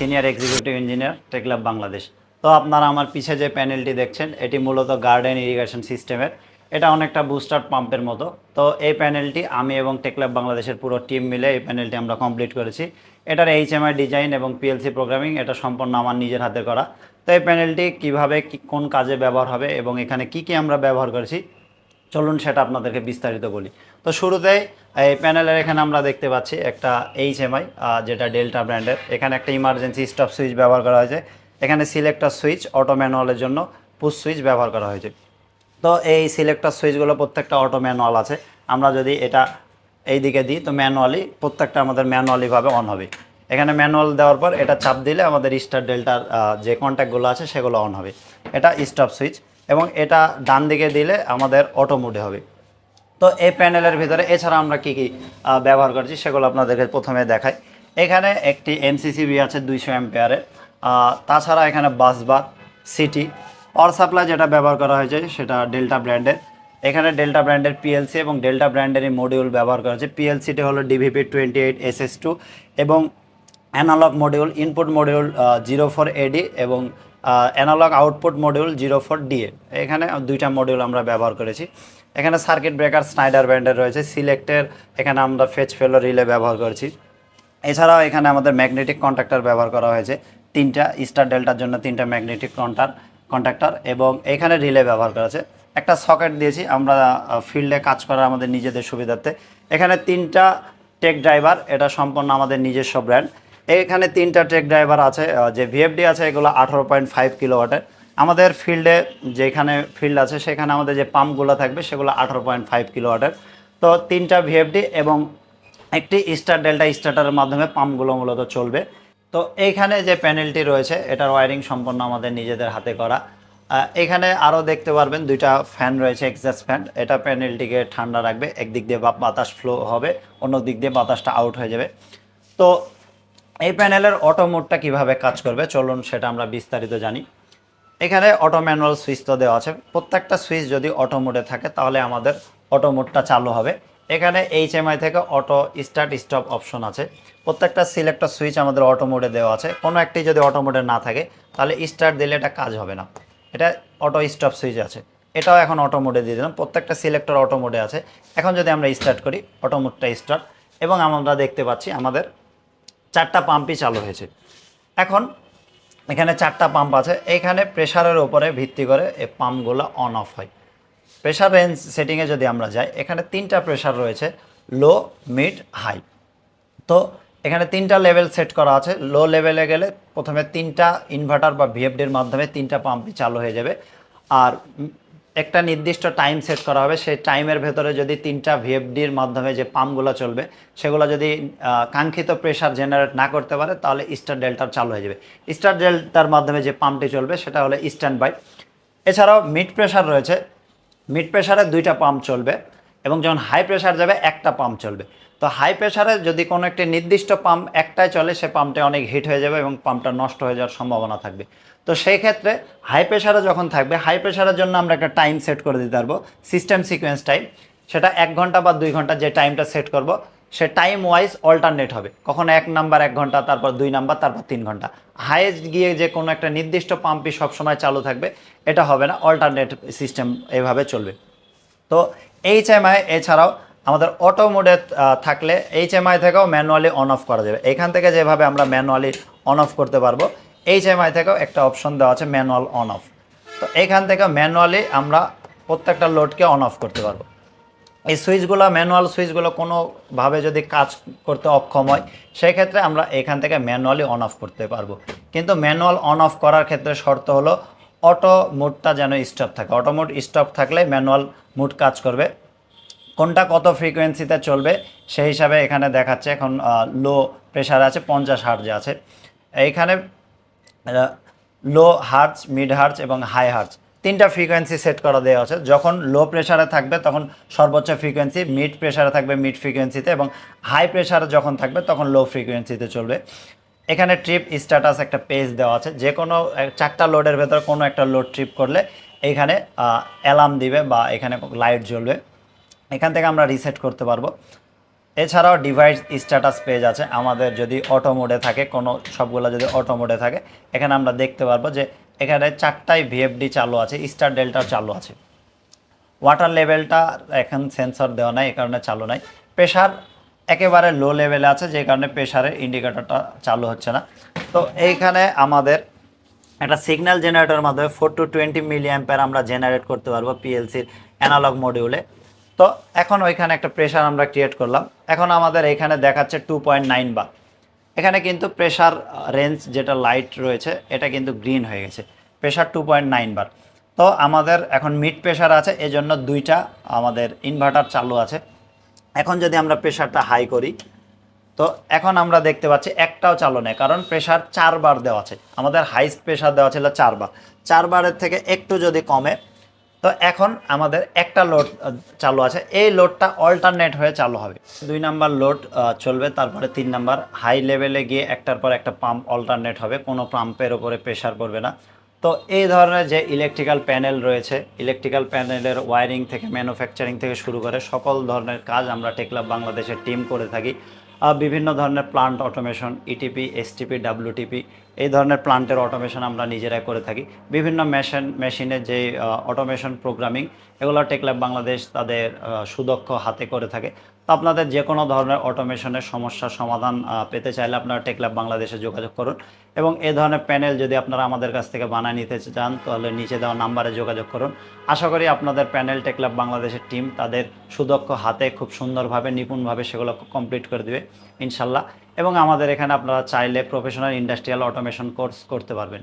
Senior executive engineer Techlab Bangladesh. তো আপনারা আমার পিছে যে প্যানেলটি দেখছেন, এটি মূলত গার্ডেন ইরিগেশন সিস্টেমের। এটা অনেকটা বুস্টার পাম্পের মতো। তো এই প্যানেলটি আমি এবং টেকলাব বাংলাদেশের পুরো টিম মিলে এই প্যানেলটি আমরা কমপ্লিট করেছি। এটার এইচএমআই ডিজাইন এবং পিএলসি প্রোগ্রামিং, এটা সম্পূর্ণ আমার নিজের হাতে করা। তো এই প্যানেলটি কীভাবে কোন কাজে ব্যবহার হবে এবং এখানে কি কি আমরা ব্যবহার করেছি চলুন সেটা আপনাদেরকে বিস্তারিত বলি। তো শুরুতেই এই প্যানেলের এখানে আমরা দেখতে পাচ্ছি একটা এইচ এইচএমআই যেটা ডেল্টা ব্র্যান্ডের। এখানে একটা ইমার্জেন্সি স্টপ সুইচ ব্যবহার করা হয়েছে। এখানে সিলেক্টর সুইচ অটো ম্যানুয়ালের জন্য পুশ সুইচ ব্যবহার করা হয়েছে। তো এই সিলেক্টর সুইচগুলো প্রত্যেকটা অটো ম্যানুয়াল আছে। আমরা যদি এটা এই দিকে দিই, তো ম্যানুয়ালি প্রত্যেকটা আমাদের ম্যানুয়ালিভাবে অন হবে। এখানে ম্যানুয়াল দেওয়ার পর এটা চাপ দিলে আমাদের স্টার ডেল্টার যে কন্ট্যাক্টগুলো আছে সেগুলো অন হবে। এটা স্টপ সুইচ এবং এটা ডান দিকে দিলে আমাদের অটো মোডে হবে। তো এই প্যানেলের ভিতরে এছাড়া আমরা কি কি ব্যবহার করছি সেগুলো আপনাদেরকে প্রথমে দেখাই। এখানে একটি এমসিসিবি আছে দুইশো অ্যাম্পেয়ারের তাছাড়া এখানে বাসবার সিটি পাওয়ার সাপ্লাই যেটা ব্যবহার করা হয়েছে সেটা ডেল্টা ব্র্যান্ডের এখানে ডেল্টা ব্র্যান্ডের পিএলসি এবং ডেল্টা ব্র্যান্ডেরই মডিউল ব্যবহার করা হয়েছে। পিএলসিটি হলো DVP twenty eight S S two এবং analog module input module zero four AD এবং analog output module zero four DA এখানে দুইটা মডিউল আমরা ব্যবহার করেছি। এখানে সার্কিট ব্রেকার স্নাইডার ব্র্যান্ডের রয়েছে। সিলেক্টের এখানে আমরা ফেচ ফেলো রিলে ব্যবহার করেছি। এছাড়াও এখানে আমাদের ম্যাগনেটিক কন্ট্রাক্টর ব্যবহার করা হয়েছে। তিনটা স্টার ডেল্টার জন্য তিনটা ম্যাগনেটিক কন্টার কন্ট্রাক্টর এবং এখানে রিলে ব্যবহার করা আছে একটা সকেট দিয়েছি। আমরা ফিল্ডে কাজ করার আমাদের নিজেদের সুবিধার্থে। এখানে তিনটা টেক ড্রাইভার এটা সম্পূর্ণ আমাদের নিজস্ব ব্র্যান্ড এখানে তিনটা ট্রেক ড্রাইভার আছে যে ভিএফডি আছে, এগুলো আঠারো পয়েন্ট ফাইভ কিলোওয়াটের আমাদের ফিল্ডে যেখানে ফিল্ড আছে, সেখানে আমাদের যে পাম্পগুলো থাকবে, সেগুলো আঠারো পয়েন্ট ফাইভ কিলোওয়াটের তো তিনটা ভিএফডি এবং একটি স্টার ডেল্টা স্টার্টারের মাধ্যমে পাম্পগুলো মূলত চলবে। তো এইখানে যে প্যানেলটি রয়েছে, এটার ওয়ারিং সম্পন্ন আমাদের নিজেদের হাতে করা। এখানে আরও দেখতে পারবেন দুইটা ফ্যান রয়েছে এক্সাস্ট ফ্যান এটা প্যানেলটিকে ঠান্ডা রাখবে, একদিক দিয়ে বাতাস ফ্লো হবে অন্য দিক দিয়ে বাতাসটা আউট হয়ে যাবে। তো এই প্যানেলের অটো মোডটা কীভাবে কাজ করবে চলুন সেটা আমরা বিস্তারিত জানি। এখানে অটো ম্যানুয়াল সুইচ তো দেওয়া আছে। প্রত্যেকটা সুইচ যদি অটো মোডে থাকে, তাহলে আমাদের অটো মোডটা চালু হবে। এখানে এইচএমআই থেকে অটো স্টার্ট স্টপ অপশন আছে। প্রত্যেকটা সিলেক্টর সুইচ আমাদের অটো মোডে দেওয়া আছে। কোনো একটি যদি অটো মোডে না থাকে, তাহলে স্টার্ট দিলে এটা কাজ হবে না। এটা অটো স্টপ সুইচ আছে। এটাও এখন অটো মোডে দিয়ে দিলাম। প্রত্যেকটা সিলেক্টর অটো মোডে আছে। এখন যদি আমরা স্টার্ট করি অটো মোডটা স্টার্ট এবং আমরা দেখতে পাচ্ছি আমাদের চারটা পাম্পই চালু হয়েছে। এখন এখানে চারটা পাম্প আছে, এখানে প্রেশারের ওপরে ভিত্তি করে এই পাম্পগুলো অন অফ হয়। প্রেশার রেঞ্জ সেটিংয়ে যদি আমরা যাই, এখানে তিনটা প্রেশার রয়েছে লো মিড হাই তো এখানে তিনটা লেভেল সেট করা আছে লো লেভেলে গেলে প্রথমে তিনটা ইনভার্টার বা ভিএফডির মাধ্যমে তিনটা পাম্পই চালু হয়ে যাবে। আর একটা নির্দিষ্ট টাইম সেট করা হবে। সেই টাইমের ভেতরে যদি তিনটা ভিএফডির মাধ্যমে যে পাম্পগুলো চলবে, সেগুলো যদি কাঙ্ক্ষিত প্রেশার জেনারেট না করতে পারে, তাহলে স্টার ডেল্টার চালু হয়ে যাবে। স্টার ডেল্টার মাধ্যমে যে পাম্পটি চলবে, সেটা হলো স্ট্যান্ড বাই এছাড়াও মিড প্রেশার রয়েছে। মিড প্রেশারে দুইটা পাম্প চলবে এবং যখন হাই প্রেশার যাবে, একটা পাম্প চলবে। তো হাই প্রেশারে যদি কোনো একটি নির্দিষ্ট পাম্প একটাই চলে, সে পাম্পটা অনেক হিট হয়ে যাবে এবং পাম্পটা নষ্ট হয়ে যাওয়ার সম্ভাবনা থাকবে। তো সেই ক্ষেত্রে হাই প্রেশারে যখন থাকবে হাই প্রেশারের জন্য আমরা একটা টাইম সেট করে দিতে পারব। সিস্টেম সিকোয়েন্স টাইম সেটা এক ঘণ্টা বা দুই ঘণ্টা যে টাইমটা সেট করব, সে টাইম ওয়াইজ অল্টারনেট হবে। কখনো এক নাম্বার এক ঘণ্টা, তারপর দুই নাম্বার তারপর তিন ঘণ্টা। হাইয়েস্ট গিয়ে যে কোনো একটা নির্দিষ্ট পাম্পই সবসময় চালু থাকবে, এটা হবে না অল্টারনেট সিস্টেম এভাবে চলবে। তো এইচ এইচএমআই এছাড়াও আমাদের অটো মোডে থাকলে এইচ এইচএমআই থেকেও ম্যানুয়ালি অন অফ করা যাবে। এখান থেকে যেভাবে আমরা ম্যানুয়ালি অন অফ করতে পারব এইচএমআই থেকেও একটা অপশন দেওয়া আছে ম্যানুয়াল অন অফ তো এখান থেকে ম্যানুয়ালি আমরা প্রত্যেকটা লোডকে অন অফ করতে পারব। এই সুইচগুলো ম্যানুয়াল সুইচগুলো কোনোভাবে যদি কাজ করতে অক্ষম হয়, সেক্ষেত্রে আমরা এখান থেকে ম্যানুয়ালি অন অফ করতে পারব। কিন্তু ম্যানুয়াল অন অফ করার ক্ষেত্রে শর্ত হলো অটো মোডটা যেন স্টপ থাকে। অটো মোড স্টপ থাকলে ম্যানুয়াল মোড কাজ করবে। কোনটা কত ফ্রিকোয়েন্সিতে চলবে, সেই হিসাবে এখানে দেখাচ্ছে। এখন লো প্রেশার আছে, পঞ্চাশ হার্জে আছে। এইখানে লো হার্জ মিড হার্জ এবং হাই হার্জ তিনটা ফ্রিকোয়েন্সি সেট করা দেওয়া আছে। যখন লো প্রেশারে থাকবে, তখন সর্বোচ্চ ফ্রিকোয়েন্সি মিড প্রেশারে থাকবে মিড ফ্রিকোয়েন্সিতে এবং হাই প্রেশারে যখন থাকবে, তখন লো ফ্রিকোয়েন্সিতে চলবে। এখানে ট্রিপ স্ট্যাটাস একটা পেজ দেওয়া আছে। যে কোনো চারটা লোডের ভেতরে কোনো একটা লোড ট্রিপ করলে এইখানে অ্যালার্ম দিবে বা এখানে লাইট জ্বলবে। এখান থেকে আমরা রিসেট করতে পারব। এছাড়াও ডিভাইস স্ট্যাটাস পেজ আছে। আমাদের যদি অটো মোডে থাকে, কোনো সবগুলো যদি অটো মোডে থাকে, এখানে আমরা দেখতে পারব যে এখানে চারটাই ভিএফডি চালু আছে স্টার ডেল্টা চালু আছে। ওয়াটার লেভেলটা এখন সেন্সর দেওয়া নাই এই কারণে চালু নাই। প্রেশার একেবারে লো লেভেলে আছে, যে কারণে প্রেশারের ইন্ডিকেটরটা চালু হচ্ছে না। তো এইখানে আমাদের একটা সিগন্যাল জেনারেটরের মাধ্যমে ফোর টু টোয়েন্টি মিলি অ্যাম্পের আমরা জেনারেট করতে পারব পিএলসির অ্যানালগ মডিউলে তো এখন ওইখানে একটা প্রেশার আমরা ক্রিয়েট করলাম। এখন আমাদের এখানে দেখাচ্ছে টু পয়েন্ট নাইন এখানে কিন্তু প্রেশার রেঞ্জ যেটা লাইট রয়েছে, এটা কিন্তু গ্রিন হয়ে গেছে। প্রেশার টু পয়েন্ট বার তো আমাদের এখন মিড প্রেশার আছে, এজন্য দুইটা আমাদের ইনভার্টার চালু আছে। এখন যদি আমরা প্রেশারটা হাই করি, তো এখন আমরা দেখতে পাচ্ছি একটাও চালু নেই, কারণ প্রেশার চারবার দেওয়া আছে। আমাদের হাইস্ট প্রেশার দেওয়া ছিল চারবার চারবারের থেকে একটু যদি কমে তো এখন আমাদের একটা লোড চালু আছে। এই লোডটা অল্টারনেট হয়ে চালু হবে। দুই নাম্বার লোড চলবে, তারপরে তিন নাম্বার। হাই লেভেলে গিয়ে একটার পর একটা পাম্প অল্টারনেট হবে। কোনো পাম্পের ওপরে প্রেশার পড়বে না। তো এই ধরনের যে ইলেকট্রিক্যাল প্যানেল রয়েছে ইলেকট্রিক্যাল প্যানেলের ওয়ারিং থেকে ম্যানুফ্যাকচারিং থেকে শুরু করে সকল ধরনের কাজ আমরা টেকলাব বাংলাদেশের টিম করে থাকি। বিভিন্ন ধরনের plant automation ETP STP WTP এই ধরনের প্লান্টের অটোমেশন আমরা নিজেরাই করে থাকি। বিভিন্ন মেশিন মেশিনের যে অটোমেশন প্রোগ্রামিং এগুলো টেকল্যাব বাংলাদেশ তাদের সুদক্ষ হাতে করে থাকে। তো আপনাদের যে কোনো ধরনের অটোমেশনের সমস্যার সমাধান পেতে চাইলে আপনারা টেকল্যাব বাংলাদেশে যোগাযোগ করুন। এবং এ ধরনের প্যানেল যদি আপনারা আমাদের কাছ থেকে বানায় নিতে চান, তাহলে নিচে দেওয়া নাম্বারে যোগাযোগ করুন। আশা করি আপনাদের প্যানেল টেকল্যাব বাংলাদেশের টিম তাদের সুদক্ষ হাতে খুব সুন্দরভাবে, নিপুণভাবে সেগুলো কমপ্লিট করে দেবে, ইনশাল্লাহ। এবং আমাদের এখানে আপনারা চাইলে প্রফেশনাল ইন্ডাস্ট্রিয়াল অটোমেশন কোর্স করতে পারবেন।